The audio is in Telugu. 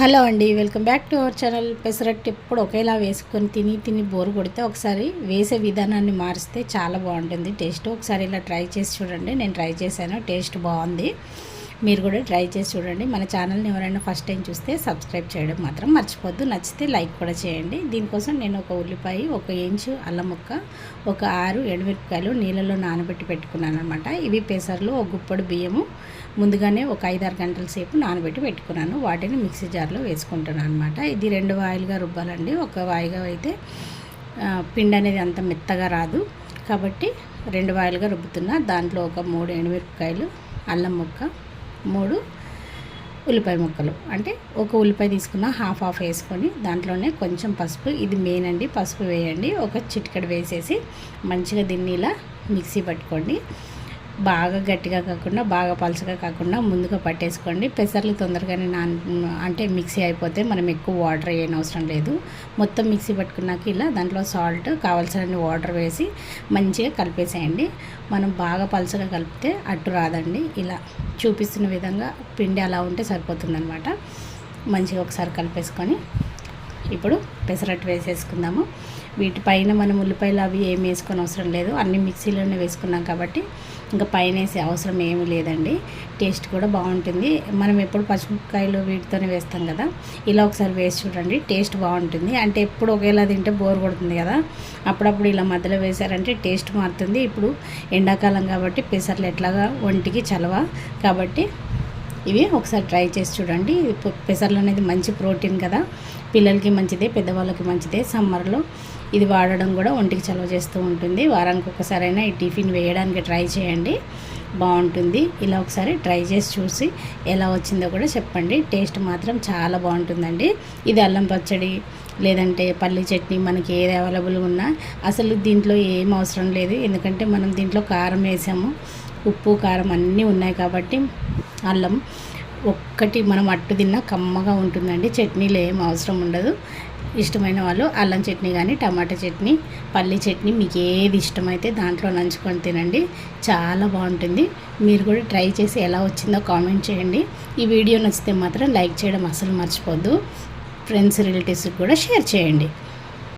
హలో అండి welcome back to our channel. Pesarattu ఎప్పుడు ఒకేలా వేసుకొని తిని తిని బోరు కొడితే ఒకసారి వేసే విధానాన్ని మారిస్తే చాలా బాగుంటుంది. టేస్ట్ ఒకసారి ఇలా ట్రై చేసి చూడండి. నేను ట్రై చేశాను టేస్ట్ బాగుంది. మీరు కూడా ట్రై చేసి చూడండి. మన ఛానల్ని ఎవరైనా ఫస్ట్ టైం చూస్తే సబ్స్క్రైబ్ చేయడం మాత్రం మర్చిపోద్దు నచ్చితే లైక్ కూడా చేయండి. దీనికోసం నేను ఒక ఉల్లిపాయ ఒక ఇంచు అల్లం ముక్క ఒక ఆరు ఎండుమిరపకాయలు నీళ్ళలో నానబెట్టి పెట్టుకున్నాను అనమాట ఇవి పెసర్లు ఒక గుప్పడు బియ్యము ముందుగానే ఒక ఐదారు గంటల సేపు నానబెట్టి పెట్టుకున్నాను. వాటిని మిక్సీ జార్లో వేసుకుంటున్నాను అనమాట ఇది రెండు వాయిలుగా రుబ్బాలండి. ఒక వాయిగా అయితే పిండి అనేది అంత మెత్తగా రాదు. కాబట్టి రెండు వాయిలుగా రుబ్బుతున్నా. దాంట్లో ఒక మూడు ఎండుమిరపకాయలు అల్లం ముక్క మూడు ఉల్లిపాయ ముక్కలు. అంటే ఒక ఉల్లిపాయ తీసుకున్న హాఫ్ హాఫ్ వేసుకొని దాంట్లోనే కొంచెం పసుపు ఇది మెయిన్ అండి పసుపు వేయండి. ఒక చిటికెడు వేసేసి మంచిగా దీన్ని ఇలా మిక్సీ పట్టుకోండి. బాగా గట్టిగా కాకుండా బాగా పలుచగా కాకుండా ముందుగా పట్టేసుకోండి. పెసర్లు తొందరగానే నాన్ అంటే మిక్సీ అయిపోతే మనం ఎక్కువ వాటర్ వేయని అవసరం లేదు. మొత్తం మిక్సీ పట్టుకున్నాక ఇలా దాంట్లో సాల్ట్ కావాల్సిన వాటర్ వేసి మంచిగా కలిపేసేయండి. మనం బాగా పలుచగా కలిపితే అట్టు రాదండి. ఇలా చూపిస్తున్న విధంగా పిండి అలా ఉంటే సరిపోతుందనమాట మంచిగా ఒకసారి కలిపేసుకొని ఇప్పుడు పెసరట్టు వేసేసుకుందాము. వీటిపైన మనం ఉల్లిపాయలు అవి ఏమి వేసుకొని అవసరం లేదు. అన్ని మిక్సీలోనే వేసుకున్నాం కాబట్టి ఇంకా పైన వేసే అవసరం ఏమీ లేదండి. టేస్ట్ కూడా బాగుంటుంది. మనం ఎప్పుడు పచ్చిమిరపకాయలు వీటితోనే వేస్తాం కదా ఇలా ఒకసారి వేసి చూడండి. టేస్ట్ బాగుంటుంది. అంటే ఎప్పుడు ఒకేలా తింటే బోర్ కొడుతుంది కదా. అప్పుడప్పుడు ఇలా మధ్యలో వేసారంటే టేస్ట్ మారుతుంది. ఇప్పుడు ఎండాకాలం కాబట్టి పెసర్లు ఎట్లాగా ఒంటికి చలవ కాబట్టి ఇవి ఒకసారి ట్రై చేసి చూడండి. పెసర్లు అనేది మంచి ప్రోటీన్ కదా. పిల్లలకి మంచిదే పెద్దవాళ్ళకి మంచిదే. సమ్మర్లో ఇది వాడడం కూడా ఒంటికి చలవ చేస్తూ ఉంటుంది. వారానికి ఒకసారైనా ఈ టిఫిన్ వేయడానికి ట్రై చేయండి. బాగుంటుంది. ఇలా ఒకసారి ట్రై చేసి చూసి ఎలా వచ్చిందో కూడా చెప్పండి. టేస్ట్ మాత్రం చాలా బాగుంటుందండి. ఇది అల్లం పచ్చడి లేదంటే పల్లి చట్నీ మనకి ఏది అవైలబుల్ ఉన్నా అసలు దీంట్లో ఏం అవసరం లేదు. ఎందుకంటే మనం దీంట్లో కారం వేసాము. ఉప్పు కారం అన్నీ ఉన్నాయి కాబట్టి అల్లం ఒక్కటి మనం అట్టు తిన్నా కమ్మగా ఉంటుందండి. చట్నీలు ఏం అవసరం ఉండదు. ఇష్టమైన వాళ్ళు అల్లం చట్నీ కానీ టమాటా చట్నీ పల్లి చట్నీ మీకు ఏది ఇష్టమైతే దాంట్లో నంచుకొని తినండి. చాలా బాగుంటుంది. మీరు కూడా ట్రై చేసి ఎలా వచ్చిందో కామెంట్ చేయండి. ఈ వీడియో నచ్చితే మాత్రం లైక్ చేయడం అసలు మర్చిపోద్దు. ఫ్రెండ్స్ రిలేటివ్స్కి కూడా షేర్ చేయండి.